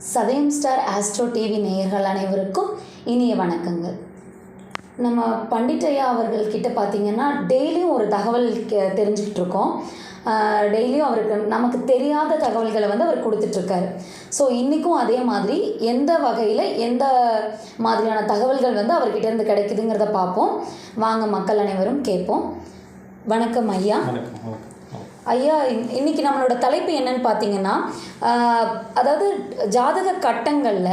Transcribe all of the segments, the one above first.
சதயம் star astro TV நேயர்கள் அனைவருக்கும் இனிய வணக்கங்கள். நம்ம பண்டிட்டையா அவர்கள் கிட்ட பார்த்தீங்கன்னா டெய்லியும் ஒரு தகவல் கே- தெரிஞ்சுக்கிட்டு இருக்கோம் டெய்லியும் அவருக்கு நமக்கு தெரியாத தகவல்களை வந்து அவர் கொடுத்துட்ருக்காரு. ஸோ இன்றைக்கும் அதே மாதிரி எந்த வகையில் எந்த மாதிரியான தகவல்கள் வந்து அவர்கிட்டேருந்து கிடைக்குதுங்கிறத பார்ப்போம் வாங்க மக்கள் அனைவரும் கேட்போம். வணக்கம் ஐயா. வணக்கம். ஐயா இன்- இன்னைக்கு நம்மளோட தலைப்பு என்னன்னு பார்த்தீங்கன்னா அதாவது ஜாதக கட்டங்களில்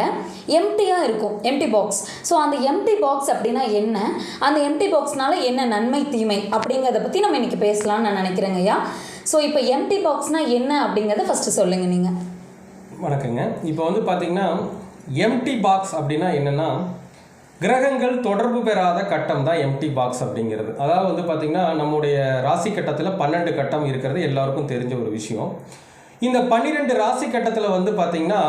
எம்டியாக இருக்கும் எம்டி பாக்ஸ் ஸோ அந்த எம்டி பாக்ஸ் அப்படின்னா என்ன? அந்த எம்டி பாக்ஸ்னால என்ன நன்மை தீமை அப்படிங்கிறத பற்றி நம்ம இன்னைக்கு பேசலாம்னு நான் நினைக்கிறேங்க ஐயா. ஸோ இப்போ எம்டி பாக்ஸ்னால் என்ன அப்படிங்கிறத ஃபஸ்ட்டு சொல்லுங்கள் நீங்கள் வணக்கங்க. இப்போ வந்து பார்த்தீங்கன்னா எம்டி பாக்ஸ் அப்படின்னா என்னென்னா கிரகங்கள் தொடர்பு பெறாத கட்டம் தான் எம்டி பாக்ஸ் அப்படிங்கிறது. அதாவது வந்து பார்த்திங்கன்னா நம்முடைய ராசி கட்டத்தில் பன்னெண்டு கட்டம் இருக்கிறது எல்லாருக்கும் தெரிஞ்ச ஒரு விஷயம். இந்த பன்னிரெண்டு ராசி கட்டத்தில் வந்து பார்த்திங்கன்னா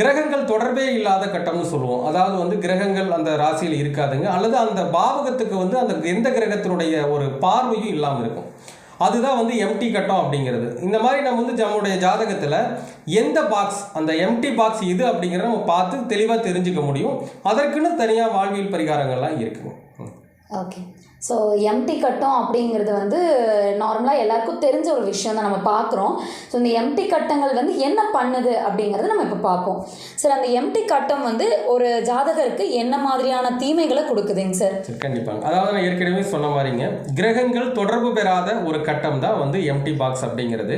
கிரகங்கள் தொடர்பே இல்லாத கட்டம்னு சொல்லுவோம். அதாவது வந்து கிரகங்கள் அந்த ராசியில் இருக்காதுங்க. அல்லது அந்த பாவகத்துக்கு வந்து அந்த எந்த கிரகத்தினுடைய ஒரு பார்வையும் இல்லாமல் இருக்கும். அதுதான் வந்து எம்டி கட்டம் அப்படிங்கிறது. இந்த மாதிரி நம்ம வந்து நம்முடைய ஜாதகத்தில் எந்த பாக்ஸ் அந்த எம்டி பாக்ஸ் இது அப்படிங்கிறத நம்ம பார்த்து தெளிவாக தெரிஞ்சுக்க முடியும். அதற்குன்னு தனியாக வாழ்வியல் பரிகாரங்கள்லாம் இருக்குங்க. ஓகே ஸோ எம்டி கட்டம் அப்படிங்கிறது வந்து நார்மலாக எல்லாருக்கும் தெரிஞ்ச ஒரு விஷயம் தான் நம்ம பார்க்குறோம் ஸோ இந்த எம்டி கட்டங்கள் வந்து என்ன பண்ணுது அப்படிங்கிறத நம்ம இப்போ பார்ப்போம் சார் அந்த எம்டி கட்டம் வந்து ஒரு ஜாதகருக்கு என்ன மாதிரியான தீமைகளை கொடுக்குதுங்க சார் கண்டிப்பாக கண்டிப்பாங்க. அதாவது நான் ஏற்கனவே சொன்ன மாதிரிங்க கிரகங்கள் தொடர்பு பெறாத ஒரு கட்டம் தான் வந்து எம்டி பாக்ஸ் அப்படிங்கிறது.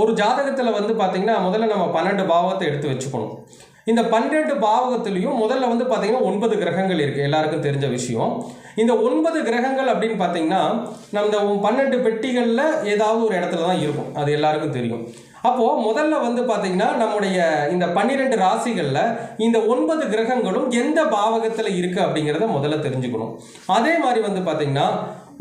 ஒரு ஜாதகத்தில் வந்து பார்த்திங்கன்னா முதல்ல நம்ம பன்னெண்டு பாவத்தை எடுத்து வச்சுக்கணும். இந்த பன்னெண்டு பாவகத்துலேயும் முதல்ல வந்து பார்த்திங்கன்னா ஒன்பது கிரகங்கள் இருக்குது எல்லாருக்கும் தெரிஞ்ச விஷயம். இந்த ஒன்பது கிரகங்கள் அப்படின்னு பார்த்தீங்கன்னா நம்ம இந்த பன்னெண்டு பெட்டிகளில் ஏதாவது ஒரு இடத்துல தான் இருக்கும். அது எல்லாருக்கும் தெரியும். அப்போது முதல்ல வந்து பார்த்திங்கன்னா நம்முடைய இந்த பன்னிரெண்டு ராசிகளில் இந்த ஒன்பது கிரகங்களும் எந்த பாவகத்தில் இருக்குது அப்படிங்கிறத முதல்ல தெரிஞ்சுக்கணும். அதே மாதிரி வந்து பார்த்திங்கன்னா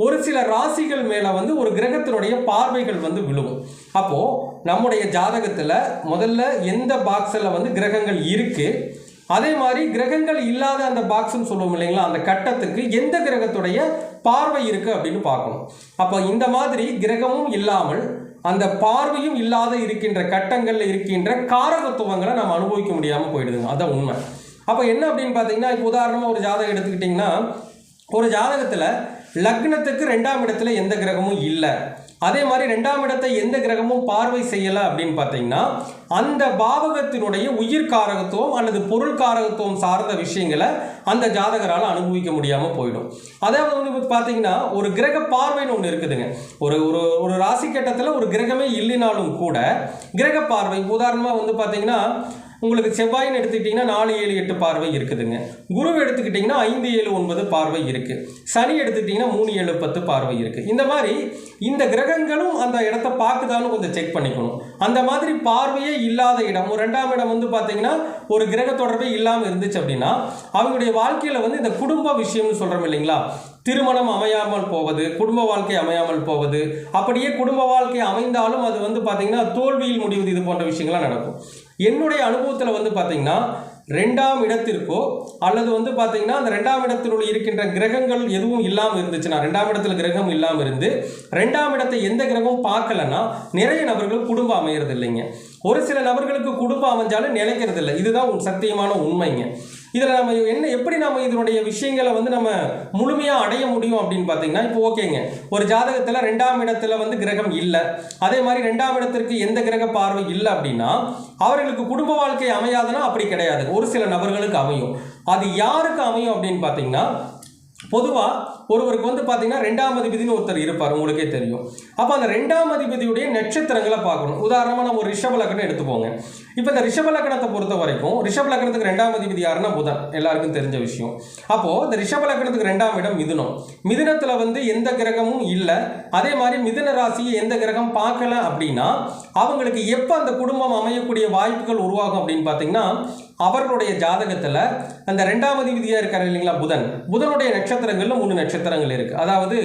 ஒரு சில ராசிகள் மேலே வந்து ஒரு கிரகத்தினுடைய பார்வைகள் வந்து விழுவும். அப்போது நம்முடைய ஜாதகத்தில் முதல்ல எந்த பாக்ஸில் வந்து கிரகங்கள் இருக்குது அதே மாதிரி கிரகங்கள் இல்லாத அந்த பாக்ஸ்ன்னு சொல்லுவோம் இல்லைங்களா அந்த கட்டத்துக்கு எந்த கிரகத்துடைய பார்வை இருக்குது அப்படின்னு பார்க்கணும். அப்போ இந்த மாதிரி கிரகமும் இல்லாமல் அந்த பார்வையும் இல்லாத இருக்கின்ற கட்டங்களில் இருக்கின்ற காரகத்துவங்களை நம்ம அனுபவிக்க முடியாமல் போயிடுதுங்க. அதான் உண்மை. அப்போ என்ன அப்படின்னு பார்த்தீங்கன்னா இப்போ உதாரணமாக ஒரு ஜாதகம் எடுத்துக்கிட்டிங்கன்னா ஒரு ஜாதகத்தில் லக்னத்துக்கு ரெண்டாம் இடத்துல எந்த கிரகமும் இல்லை. அதே மாதிரி ரெண்டாம் இடத்தை எந்த கிரகமும் பார்வை செய்யலை அப்படின்னு பார்த்தீங்கன்னா அந்த பாவகத்தினுடைய உயிர் காரகத்துவம் அல்லது பொருள் காரகத்துவம் சார்ந்த விஷயங்களை அந்த ஜாதகரால் அனுபவிக்க முடியாமல் போயிடும். அதாவது வந்து பார்த்தீங்கன்னா ஒரு கிரக பார்வைன்னு ஒன்று இருக்குதுங்க. ஒரு ஒரு ஒரு ராசி கட்டத்தில் ஒரு கிரகமே இல்லைனாலும் கூட கிரக பார்வை உதாரணமாக வந்து பார்த்தீங்கன்னா உங்களுக்கு செவ்வாயின்னு எடுத்துக்கிட்டிங்கன்னா நாலு ஏழு எட்டு பார்வை இருக்குதுங்க. குரு எடுத்துக்கிட்டிங்கன்னா ஐந்து ஏழு ஒன்பது பார்வை இருக்குது சனி எடுத்துக்கிட்டிங்கன்னா மூணு ஏழு பத்து பார்வை இருக்குது இந்த மாதிரி இந்த கிரகங்களும் அந்த இடத்த பார்க்குதான்னு கொஞ்சம் செக் பண்ணிக்கணும். அந்த மாதிரி பார்வையே இல்லாத இடம் ஒரு ரெண்டாம் இடம் வந்து பார்த்தீங்கன்னா ஒரு கிரக தொடர்பே இல்லாமல் இருந்துச்சு அப்படின்னா அவங்களுடைய வாழ்க்கையில் வந்து இந்த குடும்ப விஷயம்னு சொல்கிறோம் இல்லைங்களா? திருமணம் அமையாமல் போவது குடும்ப வாழ்க்கை அமையாமல் போவது அப்படியே குடும்ப வாழ்க்கை அமைந்தாலும் அது வந்து பார்த்திங்கன்னா தோல்வியில் முடிவது இது போன்ற விஷயங்கள்லாம் நடக்கும். என்னுடைய அனுபவத்தில் வந்து பார்த்தீங்கன்னா ரெண்டாம் இடத்திற்கோ அல்லது வந்து பார்த்தீங்கன்னா அந்த ரெண்டாம் இடத்தில் இருக்கின்ற கிரகங்கள் எதுவும் இல்லாமல் இருந்துச்சுன்னா ரெண்டாம் இடத்துல கிரகம் இல்லாமல் இருந்து ரெண்டாம் இடத்தை எந்த கிரகமும் பார்க்கலன்னா நிறைய நபர்கள் குடும்பம் அமையறது இல்லைங்க ஒரு சில நபர்களுக்கு குடும்பம் அமைஞ்சாலும் நிலைக்கிறது இல்லை இதுதான் சத்தியமான உண்மைங்க. இதில் நம்ம என்ன எப்படி நம்ம இதனுடைய விஷயங்களை வந்து நம்ம முழுமையாக அடைய முடியும் அப்படின்னு பார்த்தீங்கன்னா இப்போ ஓகேங்க. ஒரு ஜாதகத்தில் ரெண்டாம் இடத்துல வந்து கிரகம் இல்லை. அதே மாதிரி ரெண்டாம் இடத்திற்கு எந்த கிரக பார்வை இல்லை அப்படின்னா அவர்களுக்கு குடும்ப வாழ்க்கை அமையாதுன்னா அப்படி கிடையாது. ஒரு சில நபர்களுக்கு அமையும். அது யாருக்கு அமையும் அப்படின்னு பார்த்தீங்கன்னா பொதுவாக ஒருவருக்கு வந்து பார்த்தீங்கன்னா ரெண்டாம் அதிபதினு ஒருத்தர் இருப்பார் உங்களுக்கே தெரியும். அப்போ அந்த ரெண்டாம் அதிபதியுடைய நட்சத்திரங்களை பார்க்கணும். உதாரணமாக நம்ம ஒரு ரிஷப லக்னம் எடுத்துப்போங்க இப்போ இந்த ரிஷப லக்னத்தை பொறுத்த வரைக்கும் ரிஷப லக்னத்துக்கு ரெண்டாம் அதிபதி யாருன்னா புதன். எல்லாருக்கும் தெரிஞ்ச விஷயம். அப்போது இந்த ரிஷப லக்னத்துக்கு ரெண்டாம் இடம் மிதுனம். மிதுனத்தில் வந்து எந்த கிரகமும் இல்லை. அதே மாதிரி மிதுன ராசியை எந்த கிரகம் பார்க்கல அப்படின்னா அவங்களுக்கு எப்போ அந்த குடும்பம் அமையக்கூடிய வாய்ப்புகள் உருவாகும் அப்படின்னு பார்த்தீங்கன்னா அவர்களுடைய ஜாதகத்தில் அந்த ரெண்டாவது விதியாக இருக்காரு இல்லைங்களா புதன். புதனுடைய நட்சத்திரங்களில் மூணு நட்சத்திரங்கள் இருக்குது அதாவது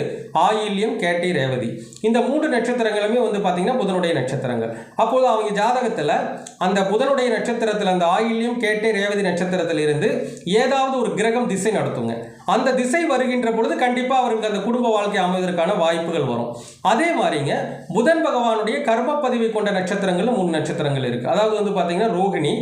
ஆயில்யம் கேட்டி ரேவதி. இந்த மூன்று நட்சத்திரங்களுமே வந்து பார்த்தீங்கன்னா புதனுடைய நட்சத்திரங்கள். அப்போது அவங்க ஜாதகத்தில் அந்த புதனுடைய நட்சத்திரத்தில் அந்த ஆயில்யம் கேட்டே ரேவதி நட்சத்திரத்தில் இருந்து ஏதாவது ஒரு கிரகம் திசை நடத்துங்க. அந்த திசை வருகின்ற பொழுது கண்டிப்பாக அவருக்கு அந்த குடும்ப வாழ்க்கை அமைவதற்கான வாய்ப்புகள் வரும். அதே மாதிரிங்க புதன் பகவானுடைய கர்ம பதிவை கொண்ட நட்சத்திரங்களும் மூணு நட்சத்திரங்கள் இருக்குது அதாவது வந்து பார்த்திங்கன்னா ரோகிணி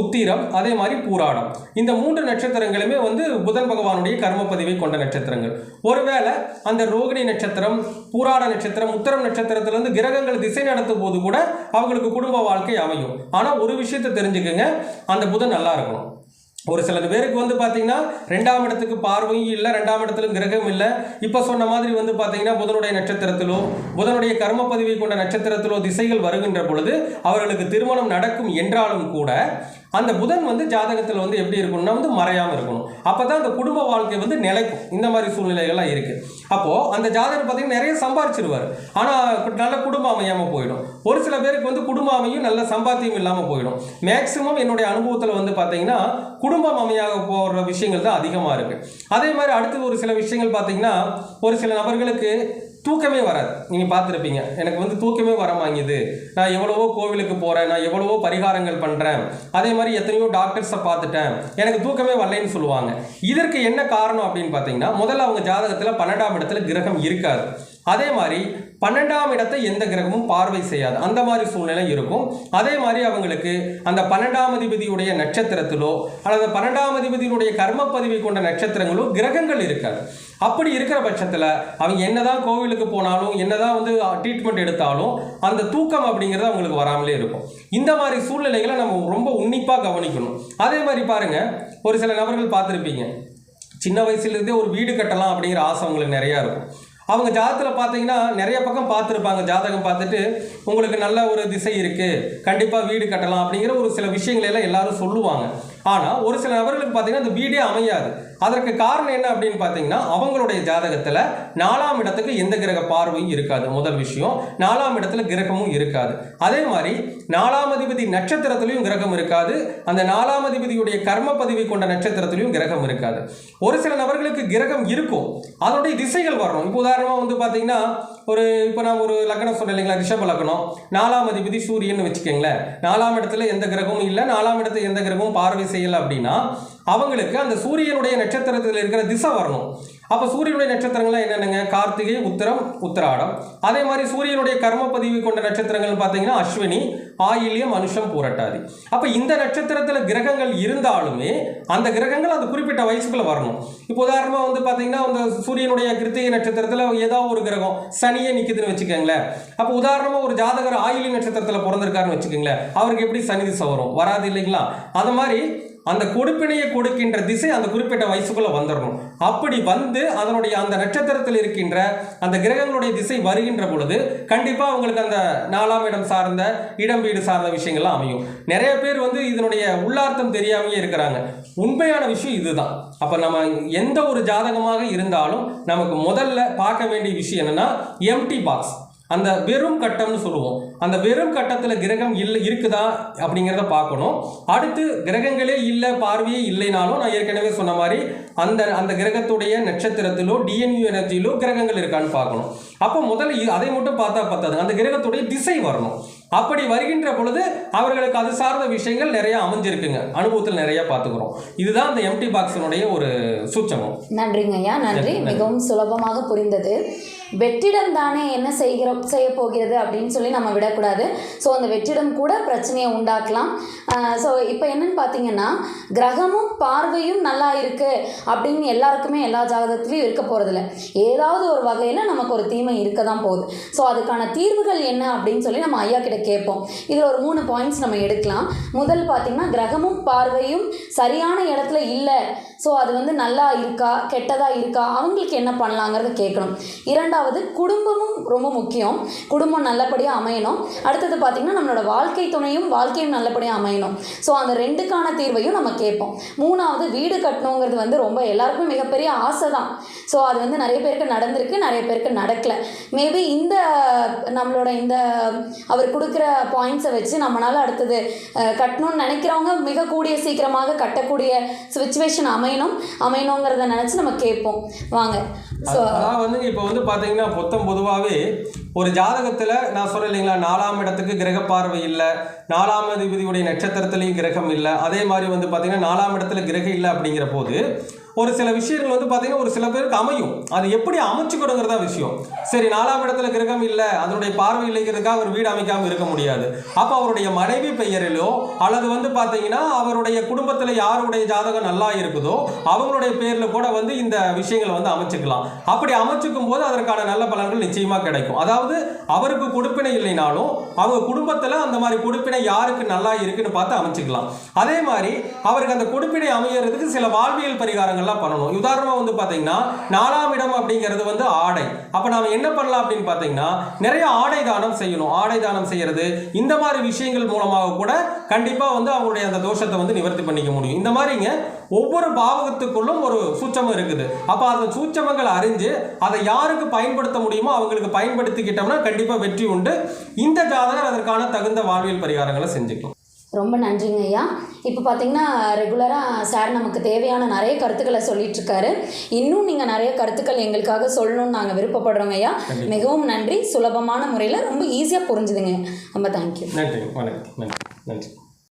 உத்திரம் அதே மாதிரி பூராடம் இந்த மூன்று நட்சத்திரங்களுமே வந்து புதன் பகவானுடைய கர்ம பதிவை கொண்ட நட்சத்திரங்கள். ஒருவேளை அந்த ரோகிணி நட்சத்திரம் பூராட நட்சத்திரம் உத்தரம் நட்சத்திரத்திலிருந்து கிரகங்கள் திசை நடத்தும் போது கூட அவங்களுக்கு குடும்ப வாழ்க்கை அமையும். ஆனால் ஒரு விஷயத்தை தெரிஞ்சுக்கோங்க அந்த புதன் நல்லா இருக்கணும். ஒரு சில பேருக்கு வந்து பார்த்தீங்கன்னா ரெண்டாம் இடத்துக்கு பார்வையும் இல்லை ரெண்டாம் இடத்துல கிரகம் இல்லை. இப்போ சொன்ன மாதிரி வந்து பார்த்தீங்கன்னா புதனுடைய நட்சத்திரத்திலோ புதனுடைய கர்ம பதிவை கொண்ட நட்சத்திரத்திலோ திசைகள் வருகின்ற பொழுது அவர்களுக்கு திருமணம் நடக்கும் என்றாலும் கூட அந்த புதன் வந்து ஜாதகத்தில் வந்து எப்படி இருக்கணும்னா வந்து மறையாமல் இருக்கணும். அப்போ தான் அந்த குடும்ப வாழ்க்கை வந்து நிலைக்கும். இந்த மாதிரி சூழ்நிலைகள்லாம் இருக்குது அப்போது அந்த ஜாதகர் பார்த்தீங்கன்னா நிறைய சம்பாரிச்சிருவார். ஆனால் நல்ல குடும்பம் அமையாமல் போயிடும். ஒரு சில பேருக்கு வந்து குடும்பம் அமையும் நல்ல சம்பாத்தியம் இல்லாமல் போயிடும். மேக்சிமம் என்னுடைய அனுபவத்தில் வந்து பார்த்தீங்கன்னா குடும்பம் அமையாக போகிற விஷயங்கள் தான் அதிகமாக இருக்குது அதே மாதிரி அடுத்து ஒரு சில விஷயங்கள் பார்த்தீங்கன்னா ஒரு சில நபர்களுக்கு தூக்கமே வராது. நீங்கள் பார்த்துருப்பீங்க. எனக்கு வந்து தூக்கமே வர மாங்குது நான் எவ்வளவோ கோவிலுக்கு போகிறேன் நான் எவ்வளவோ பரிகாரங்கள் பண்ணுறேன் அதே மாதிரி எத்தனையோ டாக்டர்ஸை பார்த்துட்டேன். எனக்கு தூக்கமே வரலைன்னு சொல்லுவாங்க. இதற்கு என்ன காரணம் அப்படின்னு பார்த்தீங்கன்னா முதல்ல அவங்க ஜாதகத்தில் பன்னெண்டாம் இடத்துல கிரகம் இருக்காது. அதே மாதிரி பன்னெண்டாம் இடத்தை எந்த கிரகமும் பார்வை செய்யாது. அந்த மாதிரி சூழ்நிலை இருக்கும். அதே மாதிரி அவங்களுக்கு அந்த பன்னெண்டாம் அதிபதியுடைய நட்சத்திரத்திலோ அல்லது பன்னெண்டாம் அதிபதியினுடைய கர்ம பதிவை கொண்ட நட்சத்திரங்களோ கிரகங்கள் இருக்காது. அப்படி இருக்கிற பட்சத்தில் அவங்க என்னதான் கோவிலுக்கு போனாலும் என்னதான் வந்து ட்ரீட்மெண்ட் எடுத்தாலும் அந்த தூக்கம் அப்படிங்கிறது அவங்களுக்கு வராமலே இருக்கும். இந்த மாதிரி சூழ்நிலைகளை நம்ம ரொம்ப உன்னிப்பாக கவனிக்கணும். அதே மாதிரி பாருங்க ஒரு சில நபர்கள் பார்த்துருப்பீங்க. சின்ன வயசுலேருந்தே ஒரு வீடு கட்டலாம் அப்படிங்கிற ஆசை அவங்களுக்கு நிறையா இருக்கும். அவங்க ஜாதகத்தில் பார்த்தீங்கன்னா நிறைய பக்கம் பார்த்துருப்பாங்க. ஜாதகம் பார்த்துட்டு உங்களுக்கு நல்ல ஒரு திசை இருக்குது கண்டிப்பாக வீடு கட்டலாம் அப்படிங்கிற ஒரு சில விஷயங்களெல்லாம் எல்லாரும் சொல்லுவாங்க. ஆனால் ஒரு சில நபர்களுக்கு பார்த்தீங்கன்னா அந்த வீடே அமையாது. அதற்கு காரணம் என்ன அப்படின்னு பார்த்தீங்கன்னா அவங்களுடைய ஜாதகத்தில் நாலாம் இடத்துக்கு எந்த கிரக பார்வையும் இருக்காது. முதல் விஷயம் நாலாம் இடத்துல கிரகமும் இருக்காது. அதே மாதிரி நாலாம் அதிபதி நட்சத்திரத்திலையும் கிரகம் இருக்காது. அந்த நாலாம் அதிபதியுடைய கர்ம பதிவை கொண்ட நட்சத்திரத்திலையும் கிரகம் இருக்காது. ஒரு சில நபர்களுக்கு கிரகம் இருக்கும். அதனுடைய திசைகள் வரணும். இப்போ உதாரணமாக வந்து பார்த்தீங்கன்னா ஒரு இப்போ நான் ஒரு லக்னம் சொன்னேன் இல்லைங்களா? ரிஷப லக்னம் நாலாம் அதிபதி சூரியன் வச்சுக்கோங்களேன். நாலாம் இடத்துல எந்த கிரகமும் இல்லை நாலாம் இடத்துல எந்த கிரகமும் பார்வை செய்யலை அப்படின்னா அவங்களுக்கு அந்த சூரியனுடைய நட்சத்திரத்தில் இருக்கிற திசை வரணும். அப்போ சூரியனுடைய நட்சத்திரங்கள்லாம் என்னென்னங்க? கார்த்திகை உத்திரம் உத்திராடம். அதே மாதிரி சூரியனுடைய கர்ம பதிவு கொண்ட நட்சத்திரங்கள் பார்த்தீங்கன்னா அஸ்வினி ஆயில்யம் மனுஷம் பூரட்டாதி. அப்போ இந்த நட்சத்திரத்தில் கிரகங்கள் இருந்தாலுமே அந்த கிரகங்கள் அந்த குறிப்பிட்ட வயசுக்குள்ள வரணும். இப்போ உதாரணமாக வந்து பார்த்தீங்கன்னா அந்த சூரியனுடைய கிருத்திகை நட்சத்திரத்தில் ஏதாவது ஒரு கிரகம் சனியே நிற்குதுன்னு வச்சுக்கோங்களேன். அப்போ உதாரணமாக ஒரு ஜாதகர் ஆயிலி நட்சத்திரத்தில் பிறந்திருக்காருன்னு வச்சுக்கோங்களேன். அவருக்கு எப்படி சனி திசை வரும்? வராது இல்லைங்களா? அது மாதிரி அந்த கொடுப்பினையை கொடுக்கின்ற திசை அந்த குறிப்பிட்ட வயசுக்குள்ளே வந்துடணும் அப்படி வந்து அதனுடைய அந்த நட்சத்திரத்தில் இருக்கின்ற அந்த கிரகங்களுடைய திசை வருகின்ற பொழுது கண்டிப்பாக அவங்களுக்கு அந்த நாலாம் இடம் சார்ந்த இடம் வீடு சார்ந்த விஷயங்கள்லாம் அமையும். நிறைய பேர் வந்து இதனுடைய உள்ளார்த்தம் தெரியாமையே இருக்கிறாங்க. உண்மையான விஷயம் இதுதான். அப்போ நம்ம எந்த ஒரு ஜாதகமாக இருந்தாலும் நமக்கு முதல்ல பார்க்க வேண்டிய விஷயம் என்னென்னா எம்டி பாக்ஸ் அந்த வெறும் கட்டம்னு சொல்லுவோம். அந்த வெறும் கட்டத்தில் கிரகம் இல்லை இருக்குதா அப்படிங்கிறத பார்க்கணும். அடுத்து கிரகங்களே இல்லை பார்வையே இல்லைனாலும் நான் ஏற்கனவே சொன்ன மாதிரி அந்த அந்த கிரகத்துடைய நட்சத்திரத்திலோ டிஎன்யூ எனர்ஜியிலோ கிரகங்கள் இருக்கான்னு பார்க்கணும். அப்போ முதல்ல அதை மட்டும் பார்த்தா பத்தாது. அந்த கிரகத்துடைய திசை வரணும். அப்படி வருகின்ற பொழுது அவர்களுக்கு அது சார்ந்த விஷயங்கள் நிறைய அமைஞ்சிருக்குங்க. அனுபவத்தில் நிறைய பார்த்துக்கிறோம். இதுதான் அந்த எம்டி பாக்ஸினுடைய ஒரு சூட்சமம் நன்றிங்க ஐயா. நன்றி. மிகவும் சுலபமாக புரிந்தது. வெற்றிடம் தானே என்ன செய்கிற செய்ய போகிறது அப்படின்னு சொல்லி நம்ம விடக்கூடாது. ஸோ அந்த வெற்றிடம் கூட பிரச்சனையை உண்டாக்கலாம். ஸோ இப்போ என்னன்னு பார்த்தீங்கன்னா கிரகமும் பார்வையும் நல்லா இருக்கு அப்படின்னு எல்லாருக்குமே எல்லா ஜாதகத்துலையும் இருக்க போகிறதில்ல ஏதாவது ஒரு வகையில் நமக்கு ஒரு தீமை இருக்க தான் போகுது. ஸோ அதுக்கான தீர்வுகள் என்ன அப்படின்னு சொல்லி நம்ம ஐயா கிட்ட கேட்போம். இதில் ஒரு மூணு பாயிண்ட்ஸ் நம்ம எடுக்கலாம். முதல் பார்த்தீங்கன்னா கிரகமும் பார்வையும் சரியான இடத்துல இல்லை. ஸோ அது வந்து நல்லா இருக்கா கெட்டதாக இருக்கா அவங்களுக்கு என்ன பண்ணலாங்கிறத கேட்கணும். இரண்டாவது குடும்பமும் ரொம்ப முக்கியம். குடும்பம் நல்லபடியாக அமையணும். அடுத்தது பார்த்திங்கன்னா நம்மளோட வாழ்க்கை துணையும் வாழ்க்கையும் நல்லபடியாக அமையணும். ஸோ அந்த ரெண்டுக்கான தீர்வையும் நம்ம கேட்போம். மூணாவது வீடு கட்டணுங்கிறது வந்து ரொம்ப எல்லாருக்கும் மிகப்பெரிய ஆசை தான் ஸோ அது வந்து நிறைய பேருக்கு நடந்திருக்கு நிறைய பேருக்கு நடக்கலை. மேபி இந்த நம்மளோட இந்த அவர் கொடுக்குற பாயிண்ட்ஸை வச்சு நம்மளால் அடுத்தது கட்டணும்னு நினைக்கிறவங்க மிக கூடிய சீக்கிரமாக கட்டக்கூடிய சுச்சுவேஷன் அமையணும். அமையணுங்கிறத நினச்சி நம்ம கேட்போம். வாங்க. அதான் வந்து இப்போ வந்து பார்த்தீங்கன்னா மொத்தம் பொதுவாகவே ஒரு ஜாதகத்தில் நான் சொல்கிறேன் இல்லைங்களா நாலாம் இடத்துக்கு கிரக பார்வை இல்லை நாலாம் அதிபதியுடைய நட்சத்திரத்துலேயும் கிரகம் இல்லை அதே மாதிரி வந்து பார்த்தீங்கன்னா நாலாம் இடத்துல கிரகம் இல்லை அப்படிங்கிற போது ஒரு சில விஷயங்கள் வந்து பார்த்தீங்கன்னா ஒரு சில பேருக்கு அமையும். அது எப்படி அமைச்சுக்கணுங்கிறதா விஷயம். சரி நாலாம் இடத்துல கிரகம் இல்லை அதனுடைய பார்வை இல்லைங்கிறதுக்காக அவர் வீடு அமைக்காமல் இருக்க முடியாது. அப்போ அவருடைய மனைவி பெயரிலோ அல்லது வந்து பார்த்தீங்கன்னா அவருடைய குடும்பத்தில் யாருடைய ஜாதகம் நல்லா இருக்குதோ அவங்களுடைய பேரில் கூட வந்து இந்த விஷயங்களை வந்து அமைச்சுக்கலாம். அப்படி அமைச்சுக்கும் போது அதற்கான நல்ல பலன்கள் நிச்சயமாக கிடைக்கும். அதாவது அவருக்கு கொடுப்பினை இல்லைனாலும் அவங்க குடும்பத்தில் அந்த மாதிரி கொடுப்பினை யாருக்கு நல்லா இருக்குன்னு பார்த்து அமைச்சுக்கலாம். அதே மாதிரி அவருக்கு அந்த கொடுப்பினை அமையறதுக்கு சில வாழ்வியல் பரிகாரங்கள் பரிகாரங்கள்லாம் பண்ணணும். உதாரணமாக வந்து பார்த்தீங்கன்னா நாலாம் இடம் அப்படிங்கிறது வந்து ஆடை. அப்போ நாம என்ன பண்ணலாம் அப்படின்னு பார்த்தீங்கன்னா நிறைய ஆடை தானம் செய்யணும். ஆடை தானம் செய்யறது இந்த மாதிரி விஷயங்கள் மூலமாக கூட கண்டிப்பாக வந்து அவங்களுடைய அந்த தோஷத்தை வந்து நிவர்த்தி பண்ணிக்க முடியும். இந்த மாதிரிங்க ஒவ்வொரு பாவகத்துக்குள்ளும் ஒரு சூட்சமம் இருக்குது. அப்போ அந்த சூட்சமங்கள் அறிஞ்சு அதை யாருக்கு பயன்படுத்த முடியுமோ அவங்களுக்கு பயன்படுத்திக்கிட்டோம்னா கண்டிப்பாக வெற்றி உண்டு. இந்த ஜாதகர் அதற்கான தகுந்த வாழ்வியல் பரிகாரங்களை செஞ்சுக்கலாம். ரொம்ப நன்றிங்க ஐயா. இப்போ பார்த்தீங்கன்னா ரெகுலராக சார் நமக்கு தேவையான நிறைய கருத்துக்களை சொல்லிட்டு இருக்காரு இன்னும் நீங்கள் நிறைய கருத்துக்கள் எங்களுக்காக சொல்லணும்னு நாங்கள் விருப்பப்படுறோங்க ஐயா. மிகவும் நன்றி. சுலபமான முறையில் ரொம்ப ஈஸியாக புரிஞ்சுதுங்க. ரொம்ப தேங்க்யூ நன்றி வணக்கம். நன்றி. நன்றி.